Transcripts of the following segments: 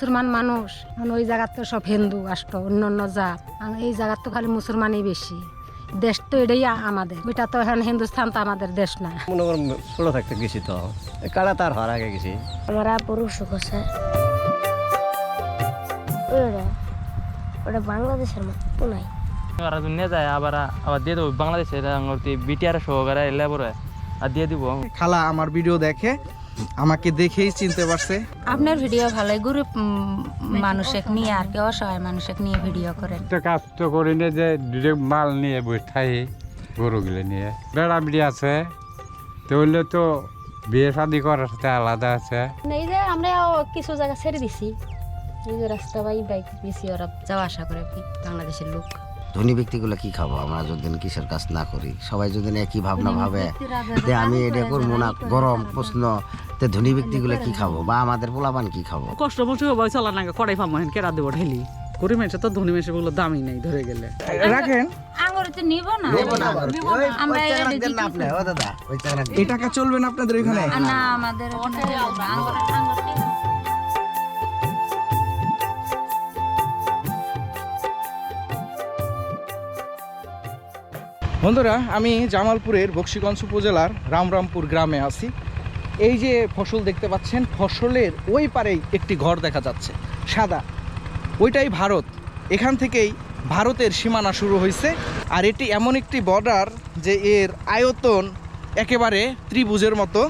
মুসলমান মানুষ ওই জায়গার তো সব হিন্দু আসতো অন্য অন্য জাত। আর এই জায়গার তো খালি মুসলমানই বেশি। দেশ তো এটাই আমাদের। ওইটা তো এখন হিন্দুস্থান তো আমাদের দেশ না। মনে করুন ছোট থাকতে গেছি তো। কারা তার হওয়ার আগে গেছি। আমার অসুখ আছে। ওটা ওটা বাংলাদেশের মতো নাই। ওরা দুনিয়া যায় আবার আবার দিয়ে দেবো। বাংলাদেশে বিটিআর সহকারে এলে পরে আর দিয়ে দিব। খালা আমার ভিডিও দেখে। আমাকে দেখেই চিনতে পারছে। আপনার ভিডিও ভালোই গরিব মানুষের নিয়ে আর কি অসহায় মানুষের নিয়ে ভিডিও করেন। তো কাজ তো করি না যে দুটো মাল নিয়ে বসে থাই গরুগুলো নিয়ে। বেড়া বিড়ি আছে তো হইলে তো বিয়ে শাদি করার সাথে আলাদা আছে। এই যে আমরা কিছু জায়গা ছেড়ে দিছি। এই যে রাস্তা বাই বাইক বেশি ওরা যাওয়া আসা করে বাংলাদেশের লোক। ধনী ব্যক্তিগুলো কি খাব? আমরা যদি কিসের কাজ না করি সবাই যদি একই ভাবনা ভাবে যে আমি এটা করব না গরম প্রশ্ন তে ধনী ব্যক্তিগুলো কি খাব বা আমাদের পোলাপান কি খাব? কষ্ট মষ্ট হবাই চলা না কড়াই পাবো হেন কেরা দেবো ঢেলি গরিব মানুষের তো ধনী মানুষেরগুলো দামই নেই ধরে গেলে। রাখেন। আঙুর নিব না। আমরা এটা চাকরাক দেন দেখি না আপনি, ও দাদা, ওই চাকরাক দেন। এই টাকা চলবে না আপনাদের ওইখানে না আমাদের বন্ধুরা, আমি জামালপুরের বক্সিগঞ্জ উপজেলার রামরামপুর গ্রামে আছি। এই যে ফসল দেখতে পাচ্ছেন, ফসলের ওই পারেই একটি ঘর দেখা যাচ্ছে, সাদা। ওইটাই ভারত। এখান থেকেই ভারতের সীমানা শুরু হয়েছে, আর এটি এমন একটি বর্ডার যে এর আয়তন একেবারে ত্রিভুজের মতো।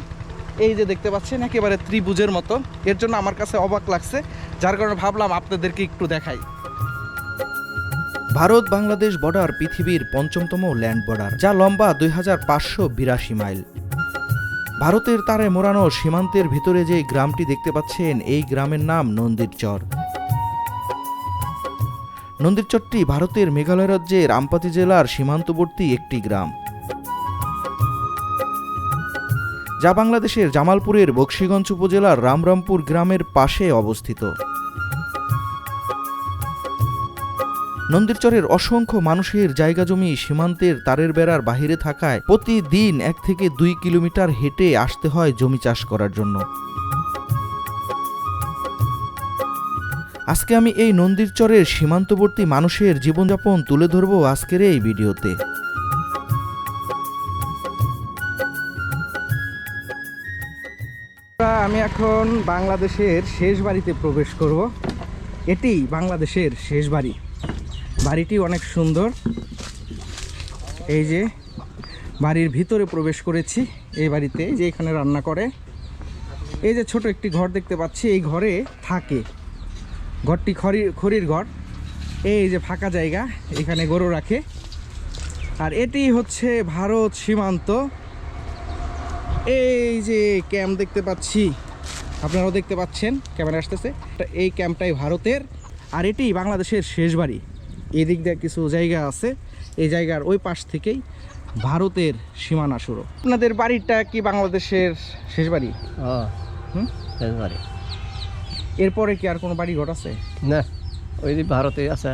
এই যে দেখতে পাচ্ছেন, একেবারে ত্রিভুজের মতো। এর জন্য আমার কাছে অবাক লাগছে, যার কারণে ভাবলাম আপনাদেরকে একটু দেখাই। ভারত, বাংলাদেশ বর্ডার পৃথিবীর পঞ্চমতম ল্যান্ড বর্ডার যা লম্বা দুই মাইল। ভারতের তারে মোড়ানো সীমান্তের ভিতরে যে গ্রামটি দেখতে পাচ্ছেন, এই গ্রামের নাম নন্দীর চর নন্দীর চরটি ভারতের মেঘালয় রাজ্যের আমপাতি জেলার সীমান্তবর্তী একটি গ্রাম। যা বাংলাদেশের জামালপুরের বক্সিগঞ্জ উপজেলার রামরামপুর গ্রামের পাশে অবস্থিত। নন্দীরচরের অসংখ্য মানুষের জায়গা জমি সীমান্তের তারের বেড়ার বাহিরে থাকায় প্রতিদিন এক থেকে দুই কিলোমিটার হেঁটে আসতে হয় জমি চাষ করার জন্য। আজকে আমি এই নন্দীরচরের সীমান্তবর্তী মানুষের জীবনযাপন তুলে ধরব আজকের এই ভিডিওতে। আমি এখন বাংলাদেশের শেষ বাড়িতে প্রবেশ করব। এটি বাংলাদেশের শেষ বাড়ি। বাড়িটি অনেক সুন্দর। এই যে বাড়ির ভিতরে প্রবেশ করেছি এই বাড়িতে, যে এখানে রান্না করে। এই যে ছোট একটি ঘর দেখতে পাচ্ছি, এই ঘরে থাকে। ঘরটি খড়ি খড়ির ঘর। এই যে ফাঁকা জায়গা, এখানে গরু রাখে। আর এটি হচ্ছে ভারত সীমান্ত। এই যে ক্যাম্প দেখতে পাচ্ছি, আপনারাও দেখতে পাচ্ছেন, ক্যামেরা আসতেছে। এই ক্যাম্পটাই ভারতের, আর এটি বাংলাদেশের শেষ বাড়ি। এদিক দিয়ে কিছু জায়গা আছে। এই জায়গার ওই পাশ থেকেই ভারতের সীমানা শুরু। আপনাদের বাড়িটা কি বাংলাদেশের শেষ বাড়ি? হুম? শেষ বাড়ি। এরপরে কি আর কোনো বাড়ি ঘর আছে? না ওই যে ভারতে আছে।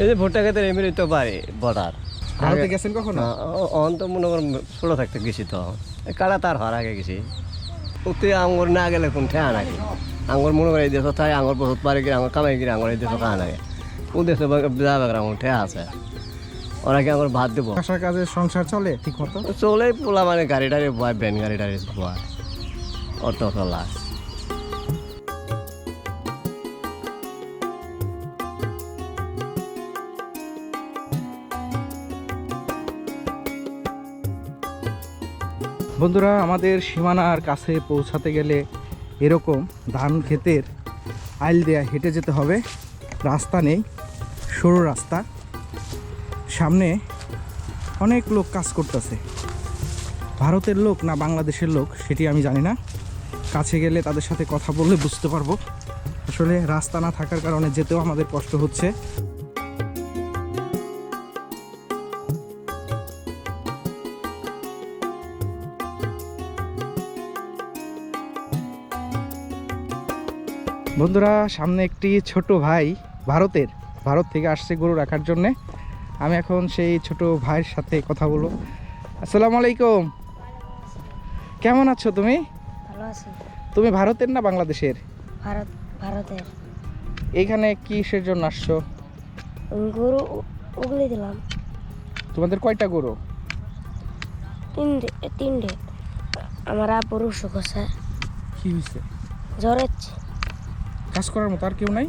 এই যে ভুট্টা খেতে এমনি তো বাড়ি বর্ডার ভারতে গেছেন কখনো? অন তো মনে করুন ছোট থাকতে গেছি তো। কারা তার হওয়ার আগে গেছি। ওতে আঙুর না গেলে কোন ঠেয়া নাকি? আঙুর মনে করে এই দেশ থাকে আঙুর বহুত পারে গিয়ে আঙুর কামাই গিয়ে আঙুর এই দেশ খাওয়া লাগে ও দেশে যাবে আছে। ওরা কি আঙুর ভাত দেবো? বাসার কাজে সংসার চলে ঠিক মতো? চলে পোলা মানে গাড়ি টাড়ি বয় ভ্যান গাড়ি টাড়ি বয় অটো চলা বন্ধুরা আমাদের সীমানার কাছে পৌঁছাতে গেলে এরকম ধান ক্ষেতের আইল দেয়া হেঁটে যেতে হবে। রাস্তা নেই। সরু রাস্তা। সামনে অনেক লোক কাজ করতেছে। ভারতের লোক না বাংলাদেশের লোক, সেটি আমি জানি না। কাছে গেলে তাদের সাথে কথা বললে বুঝতে পারব। আসলে রাস্তা না থাকার কারণে যেতেও আমাদের কষ্ট হচ্ছে। বন্ধুরা, সামনে একটি ছোট ভাই ভারতের। ভারত থেকে আসছে গরু রাখার জন্য। আমি এখন সেই ছোট ভাইয়ের সাথে কথা বলব। আসসালামু আলাইকুম। কেমন আছো তুমি? ভালো আছে। তুমি ভারতের না বাংলাদেশের? ভারত ভারতের। এখানে কিসের জন্য আসছো? গরু উগলে দিলাম। তোমাদের কয়টা গরু? তিনটে তিনটে। আমার আব্বুর অসুখ আছে কি হয়েছে? জ্বর হচ্ছে। কাজ করার মতো আর কেউ নাই?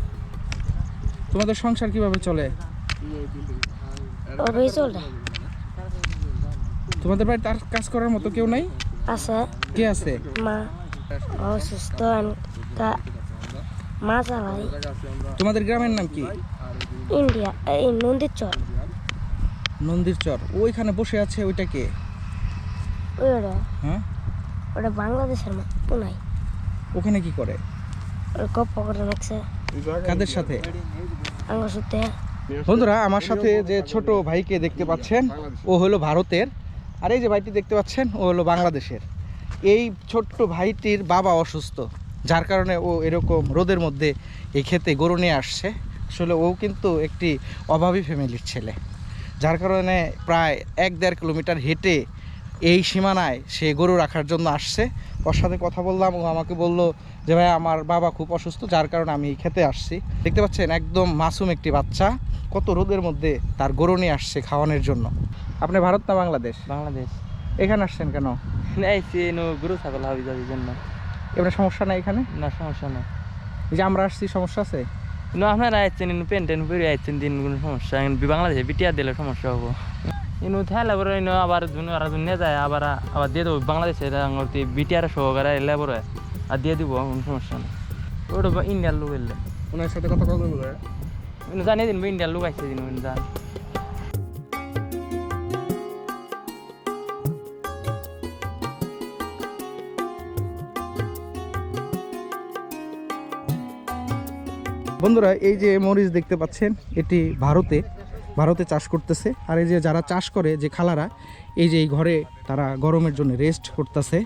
তোমাদের সংসার কীভাবে চলে? ওভাবেই চলে। তোমাদের বাড়িতে আর কাজ করার মতো কেউ নাই? আছে। কে আছে? মা। অসুস্থ মা চালাই তোমাদের গ্রামের নাম কি? ইন্ডিয়া এই নদীর চর নন্দীর চর ওইখানে বসে আছে ওইটা কে? ওটা হ্যাঁ? ওটা বাংলাদেশের মতো নাই ওখানে কি করে? গপ্প করে রাখছে। কাদের সাথে? আঙ্গ সুতে বন্ধুরা আমার সাথে যে ছোট ভাইকে দেখতে পাচ্ছেন ও হলো ভারতের। আর এই যে ভাইটি দেখতে পাচ্ছেন ও হলো বাংলাদেশের। এই ছোট্ট ভাইটির বাবা অসুস্থ যার কারণে ও এরকম রোদের মধ্যে এই ক্ষেতে গরু নিয়ে আসছে। আসলে ও কিন্তু একটি অভাবী ফ্যামিলির ছেলে যার কারণে প্রায় এক দেড় কিলোমিটার হেঁটে এই সীমানায় সে গরু রাখার জন্য আসছে। ওর সাথে কথা বললাম ও আমাকে বলল যে ভাই আমার বাবা খুব অসুস্থ যার কারণে আমি এই খেতে আসছি। দেখতে পাচ্ছেন একদম মাসুম একটি বাচ্চা। কত রোদের মধ্যে তার গরু নিয়ে আসছে খাওয়ানোর জন্য। আপনি ভারত না বাংলাদেশ? বাংলাদেশ। এখানে আসছেন কেন? গরু ছাগল হাবি যাবির জন্য। এবার সমস্যা নাই এখানে? না সমস্যা না এই যে আমরা আসছি সমস্যা আছে? নো আপনারা আইছেন ইনু পেন টেন পরে আইছেন দিন কোনো সমস্যা। বাংলাদেশে বিটিয়া দিলে সমস্যা হব। ইনু থাইলে পরে ইনু আবার দুন আর দুন যায় আবার আবার দিয়ে দেবো বাংলাদেশে বিটিয়ার সহকারে এলে পরে আর দিয়ে দিব কোনো সমস্যা নেই। ওটা ইন্ডিয়ার লোক এলে। ওনার সাথে কথা বলব ইনু জানিয়ে দিন ইন্ডিয়ার লোক আইসে দিন জান। বন্ধুরা এই যে মরিচ দেখতে পাচ্ছেন এটি ভারতে ভারতে চাষ করতেছে। আর এই যে যারা চাষ করে যে খালারা এই যে এই ঘরে তারা গরমের জন্য রেস্ট করতেছে।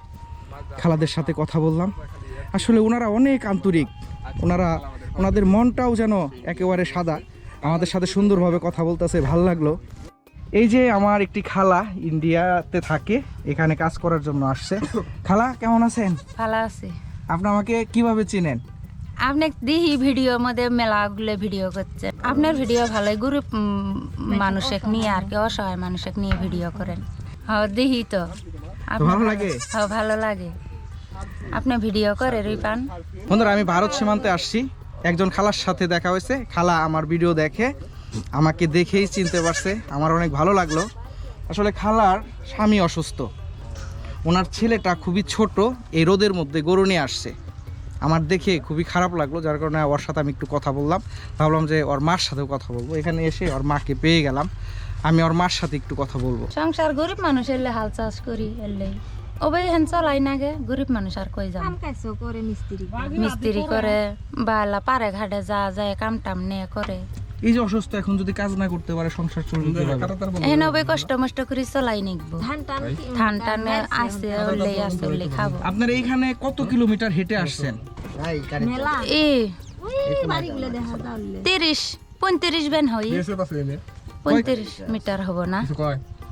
খালাদের সাথে কথা বললাম। আসলে ওনারা অনেক আন্তরিক। ওনারা ওনাদের মনটাও যেন একেবারে সাদা। আমাদের সাথে সুন্দরভাবে কথা বলতেছে ভালো লাগল। এই যে আমার একটি খালা ইন্ডিয়াতে থাকে এখানে কাজ করার জন্য আসছে। খালা কেমন আছেন? ভালো আছে। আপনি আমাকে কীভাবে চিনেন? আপনি দিহি ভিডিও মধ্যে মেলাগুলো ভিডিও করছে। আপনার ভিডিও ভালোই গরিব মানুষের নিয়ে আর কি অসহায় মানুষেক নিয়ে ভিডিও করেন। হ্যাঁ দিহি তো। ভালো লাগে? হ্যাঁ ভালো লাগে। আপনি ভিডিও করে রুই পান বন্ধুরা আমি ভারত সীমান্তে আসছি। একজন খালার সাথে দেখা হয়েছে। খালা আমার ভিডিও দেখে আমাকে দেখেই চিনতে পারছে। আমার অনেক ভালো লাগল। আসলে খালার স্বামী অসুস্থ। ওনার ছেলেটা খুবই ছোট এই রোদের মধ্যে গরু নিয়ে আসছে। আমার দেখে খুবই খারাপ লাগল যার কারণে ওর সাথে আমি একটু কথা বললাম। ভাবলাম যে ওর মার সাথেও কথা বলব। এখানে এসে ওর মাকে পেয়ে গেলাম। আমি ওর মার সাথে একটু কথা বলব। সংসার গরিব মানুষ এলে হাল চাষ করি এলে। ওবে হেন চলাই না গে গরিব মানুষ আর কই যাম? মিস্ত্রি করে। বালা পারে ঘাটে যা যায় কাম টাম নিয়ে করে। এই যে অসুস্থ এখন যদি কাজ না করতে পারে সংসার চলবে ওবে কষ্ট মষ্ট করে চলাই নিকবো। ধান টান আছে? উল্লে আছে উল্লে খাব। আপনার এইখানে কত কিলোমিটার হেঁটে আসছেন? এ তিরিশ পঁয়ত্রিশ বেন হই পঁয়ত্রিশ মিটার হব না।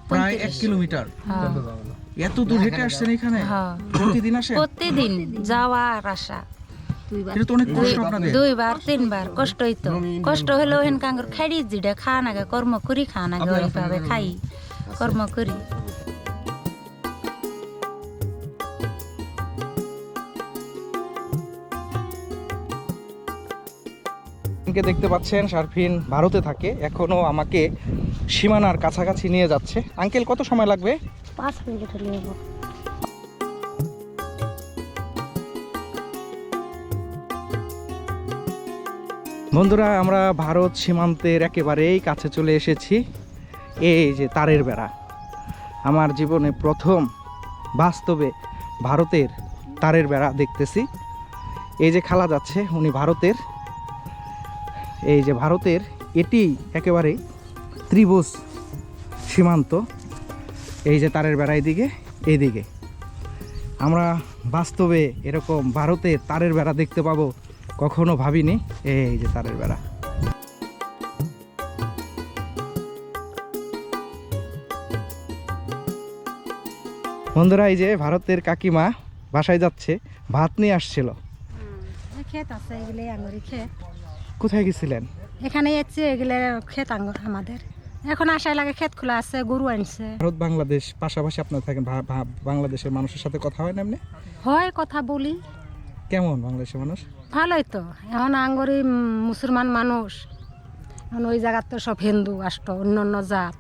প্রায় এক কিলোমিটার। হ্যাঁ। এত দূর হেঁটে আসছেন এখানে? হ্যাঁ। প্রতিদিন আসেন? প্রতিদিন যাওয়া আর আসা কষ্ট দুইবার। তিনবার কষ্টই তো কষ্ট হলেও হেন কাঙ্গর খাইড়ি জিডে খা নাগে কর্ম করি খা নাগে ওইভাবে খাই কর্ম করি। কে দেখতে পাচ্ছেন শারফিন ভারতে থাকে এখনও আমাকে সীমানার কাছাকাছি নিয়ে যাচ্ছে। আঙ্কেল কত সময় লাগবে? পাঁচ মিনিট বন্ধুরা, আমরা ভারত সীমান্তের একেবারেই কাছে চলে এসেছি। এই যে তারের বেড়া। আমার জীবনে প্রথম বাস্তবে ভারতের তারের বেড়া দেখতেছি। এই যে খালা যাচ্ছে, উনি ভারতের। এই যে ভারতের, এটি একেবারে ত্রিভুজ সীমান্ত। এই যে তারের বেড়া এদিকে এইদিকে আমরা বাস্তবে এরকম ভারতের তারের বেড়া দেখতে পাবো কখনো ভাবিনি? এই যে তারের বেড়া। বন্ধুরা এই যে ভারতের কাকিমা বাসায় যাচ্ছে ভাত নিয়ে আসছিল। কোথায় গেছিলেন? এখানে এসছে এগুলো ক্ষেত আমাদের। এখন আসায় লাগে ক্ষেত খোলা আছে গরু আনছে। ভারত বাংলাদেশ পাশাপাশি আপনার থাকেন বাংলাদেশের মানুষের সাথে কথা হয় না এমনি? হয় কথা বলি। কেমন বাংলাদেশের মানুষ? ভালোই তো। এখন আঙ্গরি মুসলমান মানুষ। এখন ওই জায়গার তো সব হিন্দু রাষ্ট্র অন্য অন্য জাত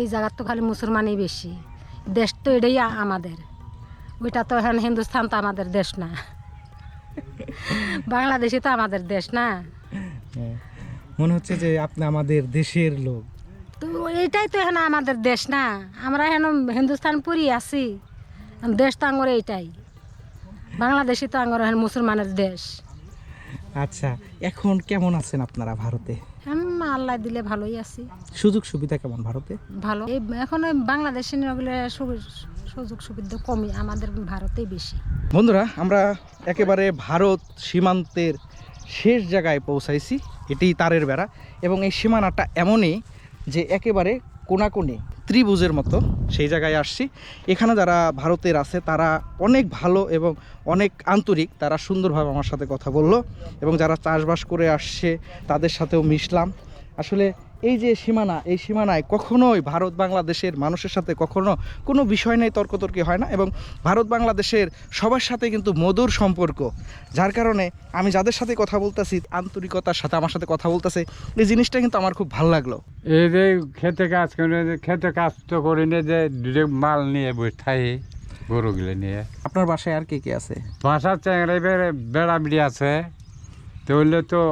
এই জায়গার তো খালি মুসলমানই বেশি। দেশ তো এটাই আমাদের। ওইটা তো এখন হিন্দুস্তান তো আমাদের দেশ না। বাংলাদেশে তো আমাদের দেশ না। হ্যাঁ। মনে হচ্ছে যে আপনি আমাদের দেশের লোক। তো এইটাই তো এখন আমাদের দেশ না। আমরা এখন হিন্দুস্তান পুরি আছি। দেশ তো আঙ্গর এইটাই বাংলাদেশই তো আঙ্গর মুসলমানের দেশ। আচ্ছা এখন কেমন আছেন আপনারা ভারতে? হুম, আল্লাহ দিলে ভালোই আছি। সুযোগ সুবিধা কেমন ভারতে? ভালো। এখন বাংলাদেশে সুযোগ সুবিধা কমই আমাদের ভারতেই বেশি। বন্ধুরা আমরা একেবারে ভারত সীমান্তের শেষ জায়গায় পৌঁছাইছি এটি তারের বেড়া। এবং এই সীমানাটা এমনই যে একেবারে কোনাকুনি, ত্রিভুজের মতো সেই জায়গায় আসছি। এখানে যারা ভারতের আছে, তারা অনেক ভালো এবং অনেক আন্তরিক, তারা সুন্দরভাবে আমার সাথে কথা বলল এবং যারা চাষবাস করে আসছে, তাদের সাথেও মিশলাম। আসলে এই যে সীমানা এই সীমানায় কখনোই ভারত বাংলাদেশের মানুষের সাথে কখনো কোনো বিষয় নেই তর্কতর্কি হয় না এবং ভারত বাংলাদেশের সবার সাথে কিন্তু মধুর সম্পর্ক। যার কারণে আমি যাদের সাথে কথা বলতেছি আন্তরিকতার সাথে আমার সাথে কথা বলতেছে এই জিনিসটা কিন্তু আমার খুব ভালো লাগল। এই যে খেতে কাজ করে খেতে কাজ তো করি না যে মাল নিয়ে বসে গরুগুলো নিয়ে। আপনার বাসায় আর কে কে আছে? বাসার বেড়ে বেড়া বিড়ি আছে। তো হইলে তো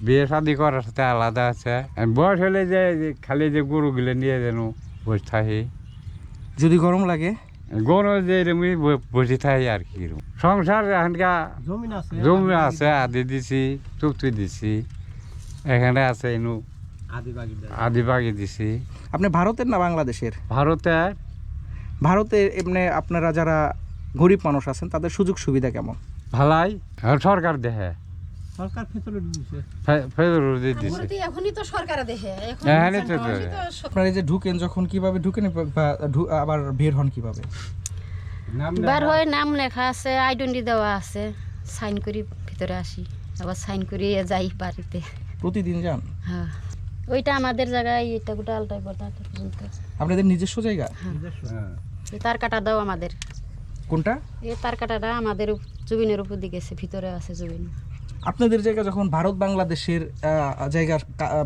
বিয়ে শাদি করার সাথে আলাদা আছে। বয়স হলে যে খালি যে গরুগুলো নিয়ে যেন বসে থাকি। যদি গরম লাগে? গরু যে এরকমই ব- বসে থাকি আর কি সংসার এখানকার জমি আছে আদি দিছি চুক্তি দিছি। এখানে আছে এনু আদিবাগী আদি বাগি দিছি। আপনি ভারতের না বাংলাদেশের? ভারতের। ভারতে এমনি আপনারা যারা গরিব মানুষ আছেন তাদের সুযোগ সুবিধা কেমন? ভালাই সরকার দেহে সরকার ফেসিলিটি দিচ্ছে ফেদর দিছে এখনই তো সরকার দেখে এখানে তো আপনারা এই যে ঢুকেন যখন কীভাবে ঢুকেন আবার বের হন কীভাবে? বার হয়ে নাম লেখা আছে আইডেন্টি দেওয়া আছে সাইন করি ভিতরে আসি আবার সাইন করি যাই বাড়িতে। প্রতিদিন যান? হ্যাঁ। ওইটা আমাদের জায়গায় এটা গোটা আলটাই পর্দা আপনাদের নিজস্ব জায়গা? এই তার কাটা দাও আমাদের। কোনটা? এই তার কাটাটা আমাদের জুবিনের উপর দিকে গেছে ভিতরে আছে জুবিন। আপনাদের জায়গা যখন ভারত বাংলাদেশের জায়গার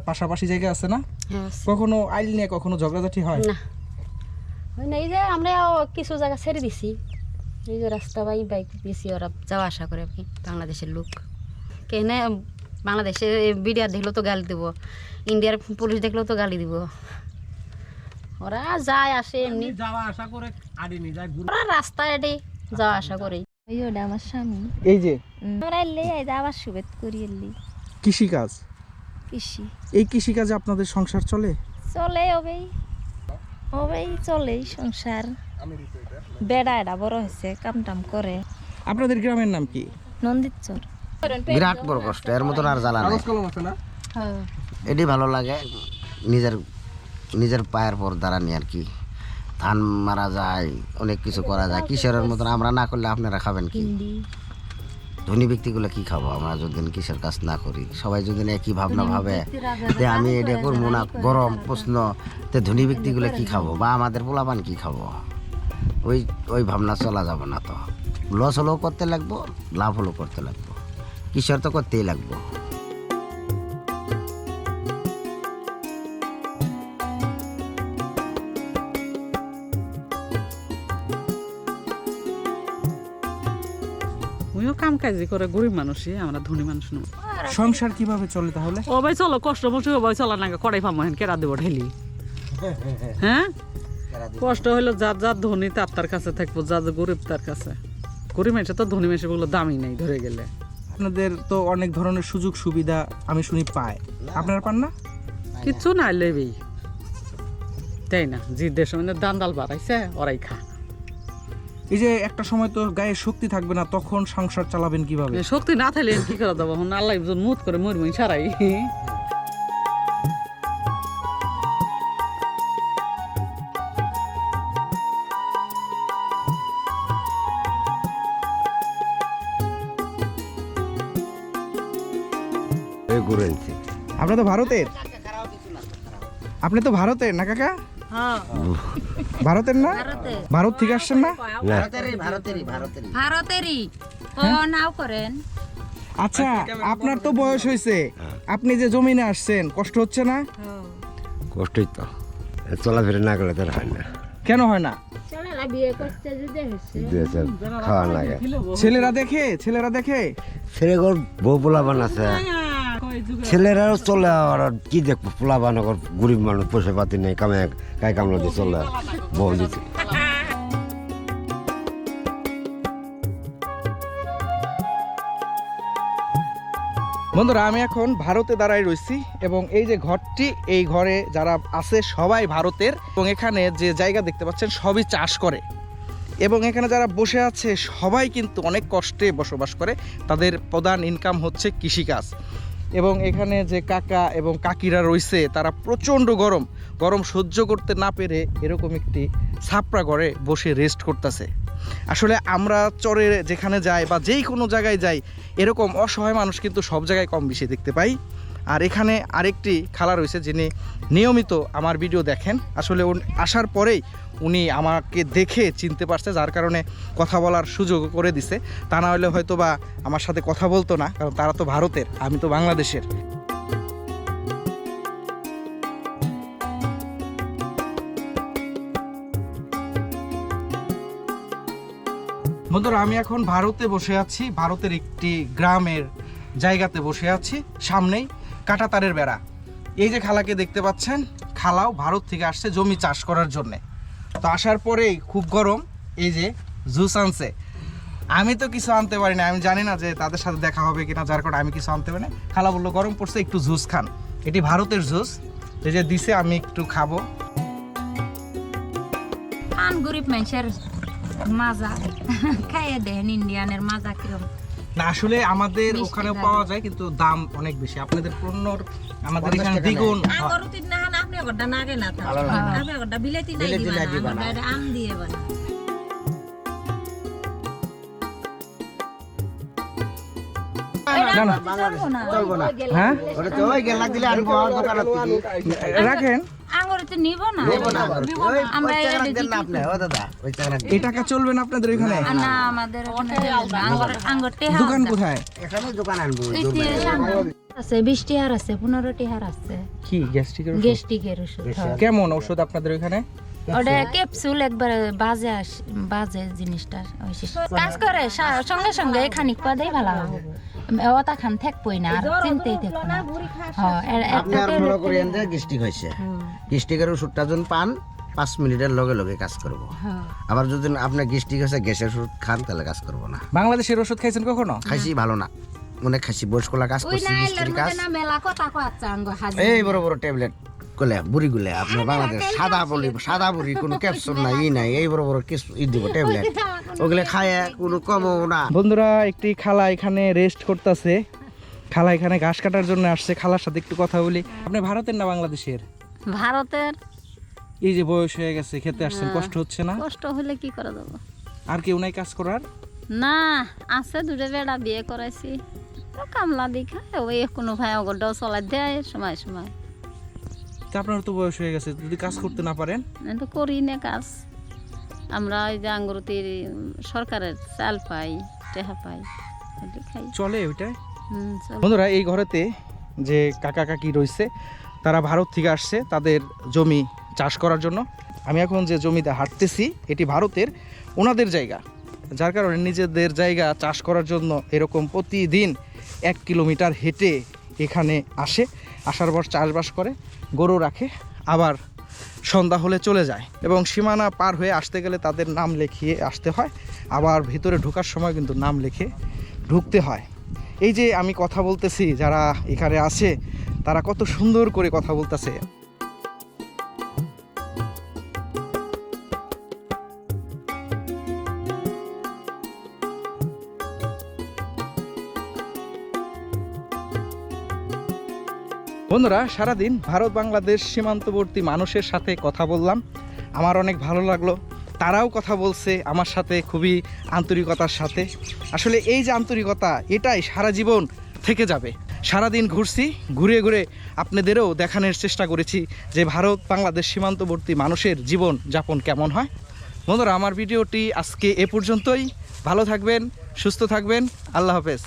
পাশাপাশি জায়গা আছে না? হ্যাঁ কখনো আইল নিয়ে কখনো ঝগড়াঝাটি হয়? না। এই যে আমরা কিছু জায়গা ছেড়ে দিছি। এই যে রাস্তা বাই বাইক বেশি ওরা যাওয়া আসা করে কি বাংলাদেশের লোক। কেনে বাংলাদেশে বিডিআর দেখলেও তো গালি দেবো ইন্ডিয়ার পুলিশ দেখলেও তো গালি দিব। ওরা যায় আসে এমনি। যাওয়া আশা করে ওরা রাস্তায় যাওয়া আসা করে আমার স্বামী। এই যে? আমরা এলে আবার করি এলি। কৃষি। এই কৃষিকাজে আপনাদের সংসার চলে? চলে ওবেই ওবেই চলেই সংসার। বেড়া এটা বড় হয়েছে কাম টাম করে। আপনাদের গ্রামের নাম কি? নন্দিতচর বিরাট বড় কষ্ট এর মতন আর জ্বালা নাই। এটি ভালো লাগে নিজের নিজের পায়ের পর দাঁড়ানি আর কি। ধান মারা যায় অনেক কিছু করা যায়। কিশোরের মতন আমরা না করলে আপনারা খাবেন কি? ধনী ব্যক্তিগুলো কি খাব? আমরা যদি কিসের কাজ না করি? সবাই যদি একই ভাবনা ভাবে যে আমি এটা করব না গরম প্রশ্ন তে ধনী ব্যক্তিগুলো কি খাব? বা আমাদের পোলাপান কি খাব? ওই ওই ভাবনা চলা যাবে না তো। লস হলেও করতে লাগবো লাভ হলেও করতে লাগবো। কিশোর তো করতেই লাগবো। উইও কাম কাজি করে গরিব মানুষই আমরা ধনী মানুষ নয় সংসার কীভাবে চলে তাহলে? ও ভাই চলো কষ্ট মষ্ট ও ভাই চলা না কড়াই পাবো হেন কেরা দেবো ঢেলি? হ্যাঁ? কষ্ট হইল যার যার ধনী তার তার কাছে থাকব যার গরিব তার কাছে। গরিব মানুষের তো ধনী মানুষের বলে দামই নেই ধরে গেলে। আপনাদের তো অনেক ধরনের সুযোগ সুবিধা আমি শুনি পায়। আপনারা পান না? কিচ্ছু না লেবেই তাই না? যে দেশ মানে দান দাল বাড়াইছে ওরাই খা। এই যে একটা সময় তো গায়ে শক্তি থাকবে না তখন সংসার চালাবেন কীভাবে? শক্তি না থাকলে কি করে দেবো এখন আল্লাহ একজন মুত করে মরবই সারাই। এই আপনি তো ভারতের? আপনি তো ভারতের না কাকা? ভারতের না? ভারত থেকে আসছেন না? ভারতেরই ভারতেরই ভারতেরই। ভারতেরই। ও নাও করেন। আচ্ছা আপনার তো বয়স হয়েছে। আপনি যে জমিনে আসছেন কষ্ট হচ্ছে না? কষ্টই তো। চলাফেরা না করলে তো হয় না। কেন হয় না? খাওয়া লাগে ছেলেরা দেখে? ছেলেরা দেখে? ছেলে ঘর বউ পোলাবান আছে। ছেলেরাও চলে আর কি দেখব? পোলাবান গরিব মানুষ পয়সা পাতি নেই কামে বউ দিতে বন্ধুরা, আমি এখন ভারতে দাঁড়ায় রয়েছি এবং এই যে ঘরটি, এই ঘরে যারা আছে সবাই ভারতের, এবং এখানে যে জায়গা দেখতে পাচ্ছেন সবই চাষ করে। এবং এখানে যারা বসে আছে সবাই কিন্তু অনেক কষ্টে বসবাস করে। তাদের প্রধান ইনকাম হচ্ছে কৃষিকাজ। এবং এখানে যে কাকা এবং কাকিরা রয়েছে, তারা প্রচণ্ড গরম। গরম সহ্য করতে না পেরে এরকম একটি ছাপড়া ঘরে বসে রেস্ট করতেছে। আসলে আমরা চরে যেখানে যাই বা যেই কোনো জায়গায় যাই, এরকম অসহায় মানুষ কিন্তু সব জায়গায় কম বেশি দেখতে পাই। আর এখানে আরেকটি খালা রয়েছে যিনি নিয়মিত আমার ভিডিও দেখেন। আসলে আসার পরেই উনি আমাকে দেখে চিনতে পারছে, যার কারণে কথা বলার সুযোগ করে দিছে। তা না হলে হয়তো বা আমার সাথে কথা বলতো না, কারণ তারা তো ভারতের, আমি তো বাংলাদেশের। বন্ধুরা, আমি এখন ভারতে বসে আছি, ভারতের একটি গ্রামের জায়গাতে বসে আছি, সামনেই কাঁটাতারের বেড়া। এই যে খালাকে দেখতে পাচ্ছেন, খালাও ভারত থেকে আসছে জমি চাষ করার জন্যে। তো আসার পরেই খুব গরম এই যে জুস আনছে। আমি তো কিছু আনতে পারি না আমি জানি না যে তাদের সাথে দেখা হবে কিনা যার কারণে আমি কিছু আনতে পারি না। খালা বলল গরম পড়ছে একটু জুস খান। এটি ভারতের জুস। এই যে দিছে আমি একটু খাব। আন গরিব মানুষের মাজা। খাইয়ে দেন ইন্ডিয়ানের মাজা কিরম। না আসলে আমাদের ওখানে পাওয়া যায় কিন্তু দাম অনেক বেশি। আপনাদের পণ্যর আমাদের এখানে দ্বিগুণ গরুতির না হান আপনি ওটা না। গেলা তো আপনি ওটা বিলেতি নাই দিবা না না। আম দিয়ে বানা না না চলবো না। হ্যাঁ? ওটা তো গেলা দিলে আনব আমার রাখেন। আঙ্গুরতে নিব না? আমরা এই টাকা চলবে না আপনাদের এখানে? না আমাদের দোকান কোথায়? এখানে দোকান আনব আছে বিশটি হার আছে পনেরোটি হার আছে। কি গ্যাস্ট্রিকের গ্যাস্ট্রিকের ওষুধ কেমন ওষুধ আপনাদের ওইখানে? ওটা ক্যাপসুল একবারে বাজে আস- বাজে জিনিসটা ওই কাজ করে সঙ্গে সঙ্গে খানিক পদেই ভালো হবে। ওটা খান থাকবই না আর চিনতেই থাকব না। আপনি আর মনে করেন যে গিস্টিক হয়েছে। গিস্টিকের ওষুধটা যখন পান পাঁচ মিনিটের লগে লগে কাজ করব। হ্যাঁ। আবার যদি আপনি গিস্টিক হয়েছে গ্যাসের ওষুধ খান তাহলে কাজ করব না। বাংলাদেশের ওষুধ খাইছেন কখনো? খাইছি ভালো না। অনেক খাইছি বয়স্কলা কাজ। করছি কাজ এই বড় বড় ট্যাবলেট। গুলে বুড়িগুলে আপনার বাংলাদেশ সাদা বলি সাদা বুড়ি কোনো ক্যাপসুল নাই ই নাই এই বড় বড় কিছু ই দিব ট্যাবলেট ওগুলো খায় কোনো কমও না। বন্ধুরা একটি খালা এখানে রেস্ট করতেছে। খালা এখানে ঘাস কাটার জন্য আসছে খালার সাথে একটু কথা বলি। আপনি ভারতের না বাংলাদেশের? ভারতের। এই যে বয়স হয়ে গেছে খেতে আসছেন কষ্ট হচ্ছে না? কষ্ট হলে কি করে দেবো আর কেউ নাই কাজ করার? না আছে দুটো বেড়া বিয়ে করাইছি। তো কামলা দেখা ওই কোনো ভাই অগরটাও চলাই দেয় সময় সময়। তা আপনার তো বয়স হয়ে গেছে যদি কাজ করতে না পারেন? তো করি না কাজ। আমরা ওই যে আঙ্গুরতির সরকারের চাল পাই টেহা পাই খাই। চলে ওইটাই? বন্ধুরা এই ঘরেতে যে কাকা কাকি রয়েছে তারা ভারত থেকে আসছে তাদের জমি চাষ করার জন্য। আমি এখন যে জমিতে হাঁটতেছি এটি ভারতের ওনাদের জায়গা। যার কারণে নিজেদের জায়গা চাষ করার জন্য এরকম প্রতিদিন এক কিলোমিটার হেঁটে এখানে আসে আসার পর চাষবাস করে। গরু রাখে, আবার সন্ধ্যা হলে চলে যায় এবং সীমানা পার হয়ে আসতে গেলে তাদের নাম লেখিয়ে আসতে হয়। আবার ভিতরে ঢোকার সময় কিন্তু নাম লিখে ঢুকতে হয়। এই যে আমি কথা বলতেছি, যারা এখানে আছে, তারা কত সুন্দর করে কথা বলতেছে। বন্ধুরা, সারাদিন ভারত বাংলাদেশ সীমান্তবর্তী মানুষের সাথে কথা বললাম। আমার অনেক ভালো লাগল। তারাও কথা বলছে আমার সাথে খুবই আন্তরিকতার সাথে। আসলে এই যে আন্তরিকতা, এটাই সারা জীবন থেকে যাবে। সারাদিন ঘুরছি, ঘুরে ঘুরে আপনাদেরও দেখানোর চেষ্টা করেছি যে ভারত বাংলাদেশ সীমান্তবর্তী মানুষের জীবন যাপন কেমন হয়। বন্ধুরা, আমার ভিডিওটি আজকে এ পর্যন্তই। ভালো থাকবেন, সুস্থ থাকবেন। আল্লাহ হাফেজ।